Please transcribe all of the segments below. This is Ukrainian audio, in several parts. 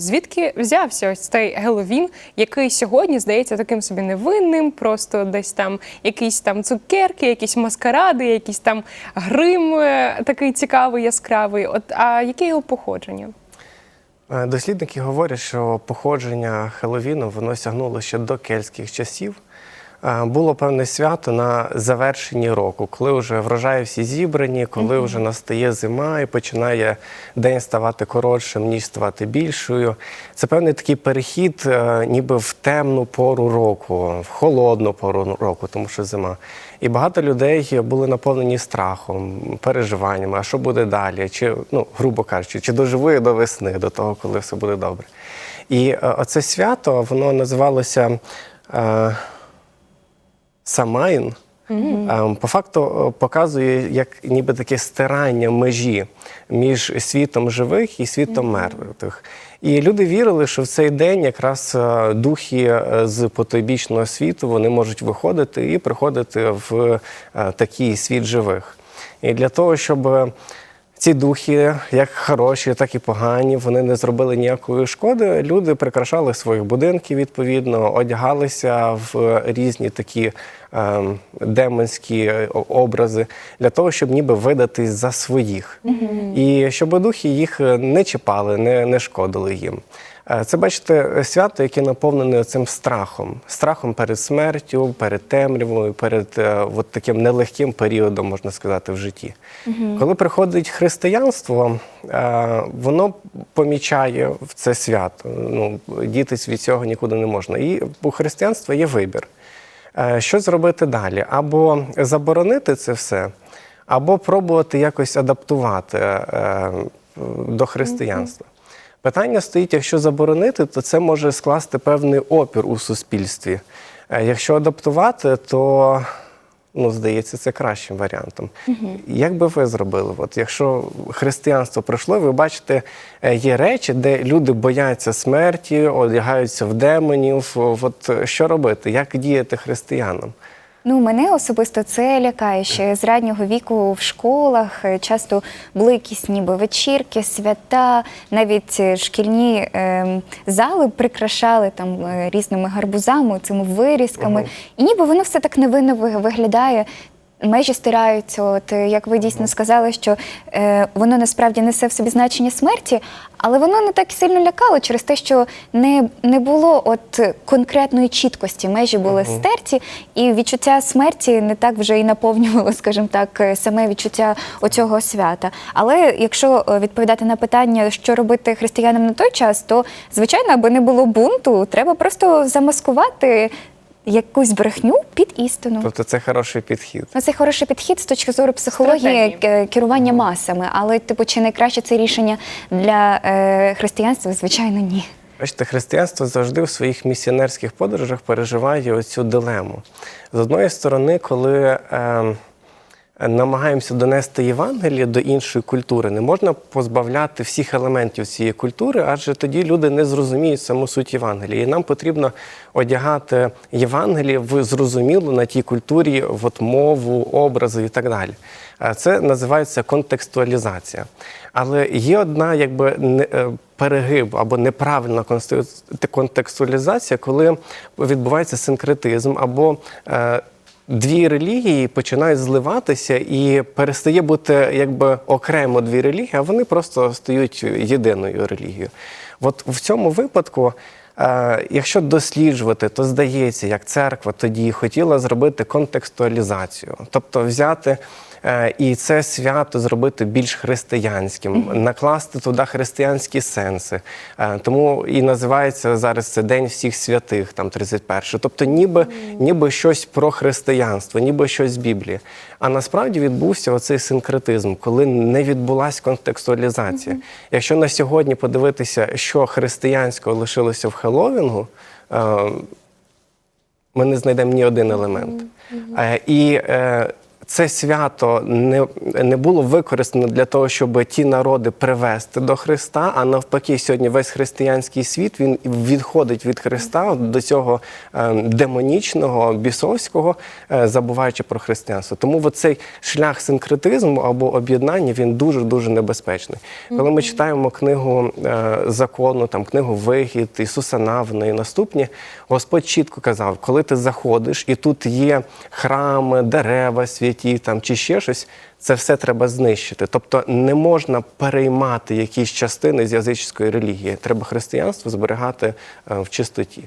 Звідки взявся ось цей Геловін, який сьогодні здається таким собі невинним, просто десь там якісь там цукерки, якісь маскаради, якийсь там грим е, такий цікавий, яскравий. От а яке його походження? Е, Дослідники говорять, що походження Хеловіну воно сягнуло ще до кельтських часів. Е, Було певне свято на завершенні року, коли вже врожаї всі зібрані, коли вже настає зима і починає день ставати коротшим, ніч ставати більшою. Це певний такий перехід, е, ніби в темну пору року, в холодну пору року, тому що зима. І багато людей були наповнені страхом, переживаннями, а що буде далі, чи, ну, грубо кажучи, чи доживу я до весни, до того, коли все буде добре. І е, оце свято, воно називалося. Самайн ем, по факту е, показує як ніби таке стирання межі між світом живих і світом мертвих. І люди вірили, що в цей день якраз е, духи е, з потойбічного світу вони можуть виходити і приходити в такий світ живих. І для того, щоб ці духи, як хороші, так і погані, вони не зробили ніякої шкоди. Люди прикрашали своїх будинків відповідно, одягалися в різні такі е, демонські образи для того, щоб ніби видатись за своїх, і щоб духи їх не чіпали, не, не шкодили їм. Е, Це бачите свято, яке наповнене цим страхом, страхом перед смертю, перед темрявою, перед е, от таким нелегким періодом, можна сказати, в житті. Коли приходить християнство, е, воно помічає в це свято. Ну, дітись від цього нікуди не можна. І у християнства є вибір. Е, Що зробити далі? Або заборонити це все, або пробувати якось адаптувати е, до християнства. Питання стоїть, якщо заборонити, то це може скласти певний опір у суспільстві. Е, Якщо адаптувати, то ну, здається, це кращим варіантом. Як би ви зробили? От якщо християнство пройшло, ви бачите, е, є речі, де люди бояться смерті, одягаються в демонів. От що робити? Як діяти християнам? Ну, мене особисто це лякає ще з раннього віку в школах. е, Часто були якісь ніби вечірки, свята, навіть е, шкільні е, зали прикрашали там е, різними гарбузами, цими вирізками. І ніби воно все так невинно ви- виглядає. Межі стираються, от е, як ви дійсно сказали, що е, воно насправді несе в собі значення смерті, але воно не так сильно лякало через те, що не, не було от конкретної чіткості. Межі були стерті, і відчуття смерті не так вже і наповнювало, скажімо так, е, саме відчуття оцього свята. Але якщо е, відповідати на питання, що робити християнам на той час, то звичайно, аби не було бунту, треба просто замаскувати якусь брехню під істину. Тобто це хороший підхід. Ну, це хороший підхід з точки зору психології Стратегії. керування керування масами, але типу, чи найкраще це рішення для е, християнства? Звичайно, ні. Бачите, християнство завжди в своїх місіонерських подорожах переживає оцю дилему. З одної сторони, коли е, намагаємося донести Євангеліє до іншої культури, не можна позбавляти всіх елементів цієї культури, адже тоді люди не зрозуміють саму суть Євангелія. І нам потрібно одягати Євангеліє в зрозумілу на тій культурі от, мову, образи і так далі. Це називається контекстуалізація. Але є одна якби е, перегиб або неправильна контекстуалізація, коли відбувається синкретизм або е, Дві релігії починають зливатися і перестає бути якби окремо дві релігії, а вони просто стають єдиною релігією. От в цьому випадку, е, якщо досліджувати, то здається, як церква тоді хотіла зробити контекстуалізацію, тобто взяти і це свято зробити більш християнським, накласти туди християнські сенси. Е, Тому і називається зараз це День всіх святих, там 31. Тобто, ніби, ніби щось про християнство, ніби щось з Біблії. А насправді відбувся оцей синкретизм, коли не відбулася контекстуалізація. Якщо на сьогодні подивитися, що християнського лишилося в Хеллоуінгу, е, ми не знайдемо ні один елемент. Е, І е, це свято не, не було використано для того, щоб ті народи привести до Христа, а навпаки, сьогодні весь християнський світ він відходить від Христа до цього е, демонічного, бісовського, е, забуваючи про християнство. Тому цей шлях синкретизму або об'єднання він дуже дуже небезпечний. Коли ми читаємо книгу е, закону, там книгу Вихід, Ісуса Навина і наступні, Господь чітко казав, коли ти заходиш, і тут є храми, дерева, святі там чи ще щось. Це все треба знищити. Тобто не можна переймати якісь частини з язичської релігії. Треба християнство зберігати е, в чистоті.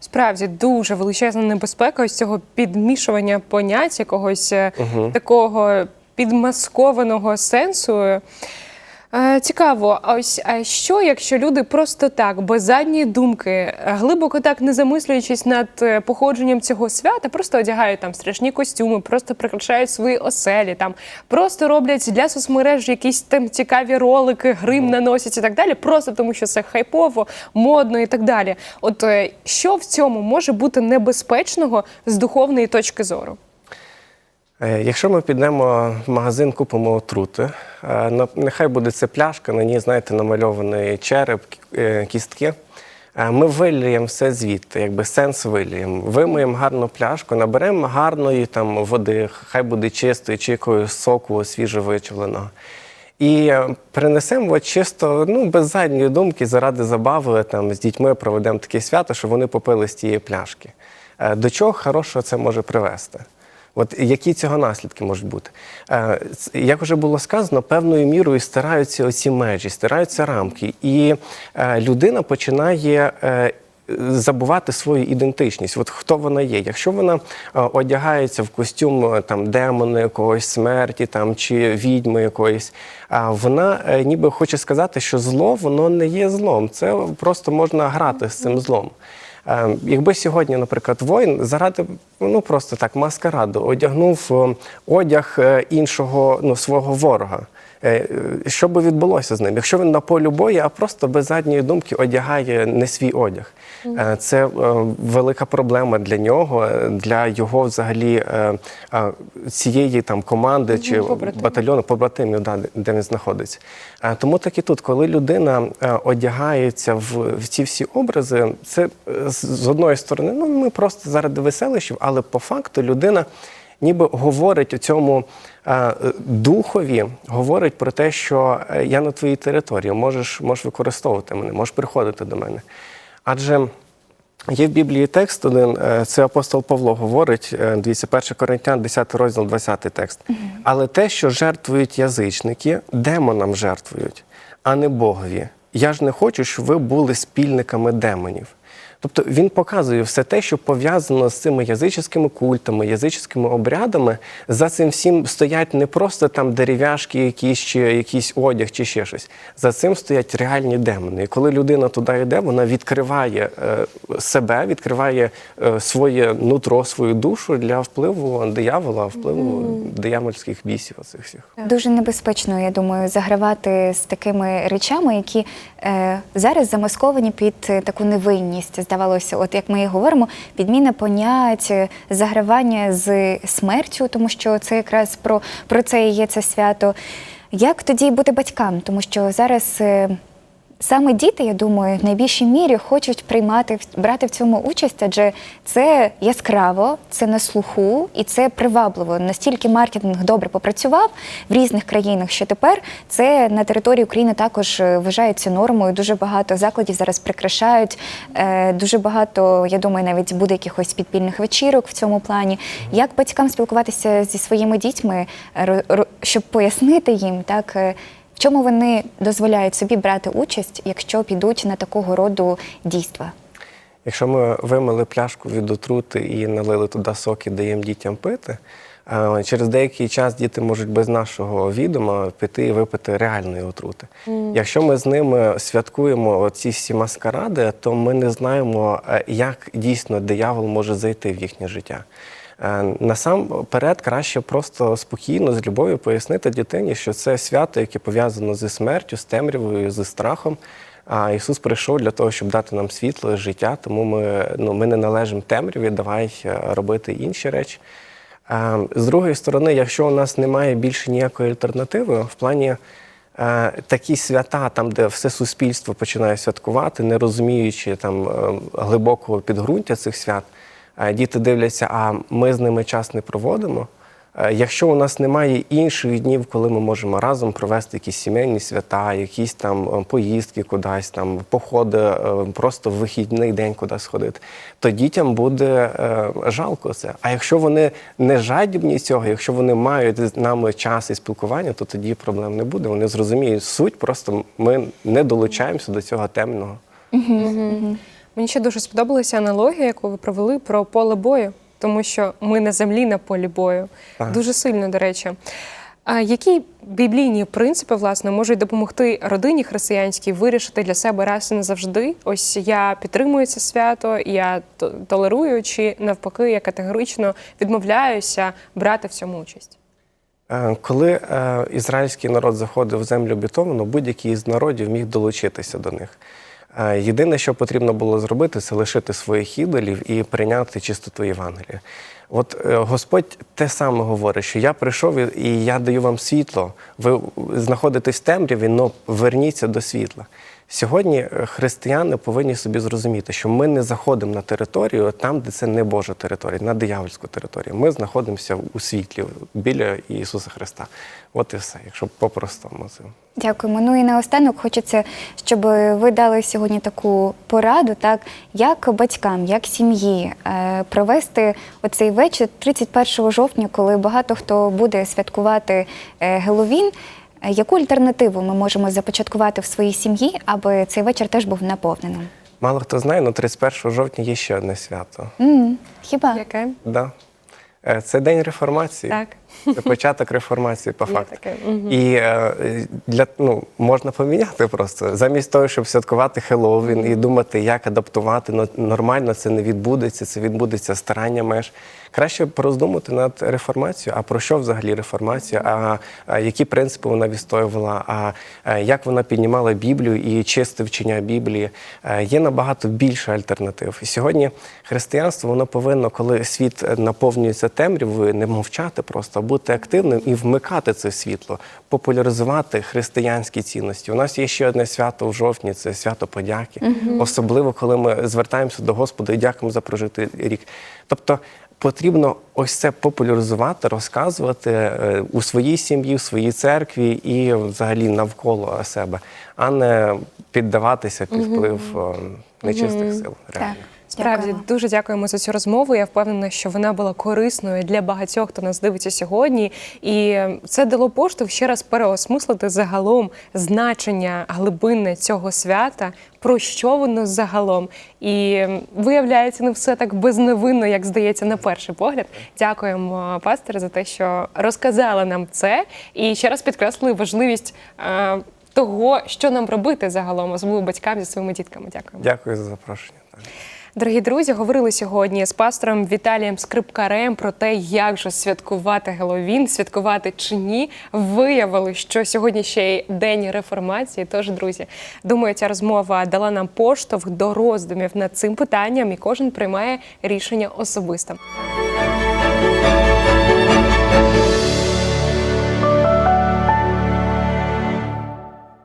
Справді дуже величезна небезпека ось цього підмішування понять якогось угу. такого підмаскованого сенсу. Е, Цікаво, а ось а що, якщо люди просто так, без задньої думки, глибоко так не замислюючись над е, походженням цього свята, просто одягають там страшні костюми, просто прикрашають свої оселі, там просто роблять для соцмереж якісь там цікаві ролики, грим наносять і так далі, просто тому що це хайпово, модно і так далі. От е, що в цьому може бути небезпечного з духовної точки зору? Е, Якщо ми підемо в магазин, купимо отрути, е, нехай буде це пляшка, на ній, знаєте, намальований череп, е, кістки. Ми виліємо все звідти, якби сенс виліємо. Вимиємо гарну пляшку, наберемо гарної там води, хай буде чистої, чи якоїсь соку свіжовичавленого. І принесемо чисто, ну, без задньої думки, заради забави там, з дітьми проведемо таке свято, щоб вони попили з тієї пляшки. До чого хорошого це може привести? От які цього наслідки можуть бути? Е, Як вже було сказано, певною мірою стираються оці межі, стираються рамки, і е, людина починає. е, Забувати свою ідентичність, от хто вона є. Якщо вона одягається в костюм там демона якогось смерті, там чи відьми якоїсь, вона ніби хоче сказати, що зло воно не є злом. Це просто можна грати з цим злом. Е, Якби сьогодні, наприклад, воїн заради ну просто так маскараду одягнув е, одяг е, іншого ну свого ворога. Е, Що би відбулося з ним? Якщо він на полю бою, а просто без задньої думки одягає не свій одяг, Е, це е, велика проблема для нього, для його взагалі цієї там команди чи побратимів. батальйону побратимів, да, де він знаходиться. Тому так і тут, коли людина одягається в, в ці всі образи, це з одної сторони, ну ми просто заради веселищів, але по факту людина. Ніби говорить у цьому е, духові, говорить про те, що е, я на твоїй території, можеш, можеш використовувати мене, можеш приходити до мене. Адже Є в Біблії текст один, е, це апостол Павло говорить, дивіться, 1 Коринтян, 10 розділ, 20 текст. Але те, що жертвують язичники, демонам жертвують, а не Богові. Я ж не хочу, щоб ви були спільниками демонів. Тобто він показує все те, що пов'язано з цими язичськими культами, язичськими обрядами. За цим всім стоять не просто там дерев'яшки, якісь чи якийсь одяг, чи ще щось. За цим стоять реальні демони. І коли людина туди йде, вона відкриває е, себе, відкриває е, своє нутро, свою душу для впливу диявола, впливу диявольських бісів. Оцих всіх. Дуже небезпечно, я думаю, загравати з такими речами, які е, зараз замасковані під е, таку невинність. Здавалося, от як ми і говоримо, підміна понять, е, загравання з смертю, тому що це якраз про, про це і є це свято. Як тоді бути батькам? Тому що зараз. Е, Саме діти, я думаю, в найбільшій мірі хочуть приймати брати в цьому участь, адже це яскраво, це на слуху і це привабливо. Настільки маркетинг добре попрацював в різних країнах, що тепер це на території України також е, вважається нормою. Дуже багато закладів зараз прикрашають. е, Дуже багато, я думаю, навіть буде якихось підпільних вечірок в цьому плані. Як батькам спілкуватися зі своїми дітьми, щоб пояснити їм, так. Чому вони дозволяють собі брати участь, якщо підуть на такого роду дійства? Якщо ми вимили пляшку від отрути і налили туди соки, даємо дітям пити, через деякий час діти можуть без нашого відома піти і випити реальної отрути. Якщо ми з ними святкуємо ці всі маскаради, то ми не знаємо, е, як дійсно диявол може зайти в їхнє життя. Е, Насамперед краще просто спокійно з любов'ю пояснити дитині, що це свято, яке пов'язано зі смертю, з темрявою, зі страхом. А Ісус прийшов для того, щоб дати нам світло, життя, тому ми, ну, ми не належимо темряві, давай е, робити інші речі. Е, З другої сторони, якщо у нас немає більше ніякої альтернативи, в плані такі свята, там, де все суспільство починає святкувати, не розуміючи там глибокого підґрунтя цих свят, діти дивляться, а ми з ними час не проводимо. Е, Якщо у нас немає інших днів, коли ми можемо разом провести якісь сімейні свята, якісь там е, поїздки кудись, там походи, е, просто в вихідний день кудись ходити, то дітям буде е, жалко це. А якщо вони не жадібні цього, якщо вони мають з нами час і спілкування, то тоді проблем не буде. Вони зрозуміють суть, просто ми не долучаємося до цього темного. Мені ще дуже сподобалася аналогія, яку ви провели про поле бою, тому що ми на землі на полі бою. Так. Дуже сильно, до речі. А які біблійні принципи власне можуть допомогти родині християнській вирішити для себе раз і назавжди? Ось я підтримую це свято, я толерую, чи навпаки, я категорично відмовляюся брати в цьому участь. Е, Коли е, ізраїльський народ заходив в землю обітовану, будь-який із народів міг долучитися до них. Єдине, що потрібно було зробити, це лишити своїх ідолів і прийняти чистоту Євангелія. От е, Господь те саме говорить, що я прийшов і я даю вам світло. Ви знаходитесь в темряві, але верніться до світла. Сьогодні е, християни повинні собі зрозуміти, що ми не заходимо на територію там, де це не Божа територія, на диявольську територію. Ми знаходимося у світлі біля Ісуса Христа. От і все, якщо по-простому. Дякуємо. Ну і наостанок хочеться, щоб ви дали сьогодні таку пораду, так як батькам, як сім'ї е, провести оцей вечір 31 жовтня, коли багато хто буде святкувати е, Геловін. Е, Яку альтернативу ми можемо започаткувати в своїй сім'ї, аби цей вечір теж був наповненим? Мало хто знає, але 31 жовтня є ще одне свято. Mm, Хіба? Яке? Да. Е, Це день реформації. Так. Це початок реформації, по факту. мгм. І е, для ну можна поміняти просто замість того, щоб святкувати Хеллоуін і думати, як адаптувати ну, нормально, це не відбудеться. Це відбудеться старання меж. Краще пороздумати над реформацією. А про що взагалі реформація? А, а які принципи вона відстоювала? А, а як вона піднімала Біблію і чисте вчення Біблії? Е, Є набагато більше альтернатив. І сьогодні християнство воно повинно, коли світ е, наповнюється темрявою, не мовчати просто, а бути активним і вмикати це світло, популяризувати християнські цінності. У нас є ще одне свято в жовтні це свято подяки. Особливо, коли ми звертаємося до Господа і дякуємо за прожитий рік. Тобто потрібно ось це популяризувати, розказувати е, у своїй сім'ї, в своїй церкві і взагалі навколо себе, а не піддаватися під вплив е, нечистих сил. Реально. Справді Дякуємо. дуже дякуємо за цю розмову. Я впевнена, що вона була корисною для багатьох, хто нас дивиться сьогодні. І це дало поштовх ще раз переосмислити загалом значення глибинне цього свята, про що воно загалом. І виявляється, не все так безневинно, як здається, на перший погляд. Дякуємо, пастор, за те, що розказали нам це. І ще раз підкреслили важливість. е, Того, що нам робити загалом, особливо батькам зі своїми дітками. Дякуємо. Дякую за запрошення. Дорогі друзі, говорили сьогодні з пастором Віталієм Скрипкарем про те, як же святкувати Геловін, святкувати чи ні. Виявили, що сьогодні ще й день реформації. Тож, друзі, думаю, ця розмова дала нам поштовх до роздумів над цим питанням, і кожен приймає рішення особисто.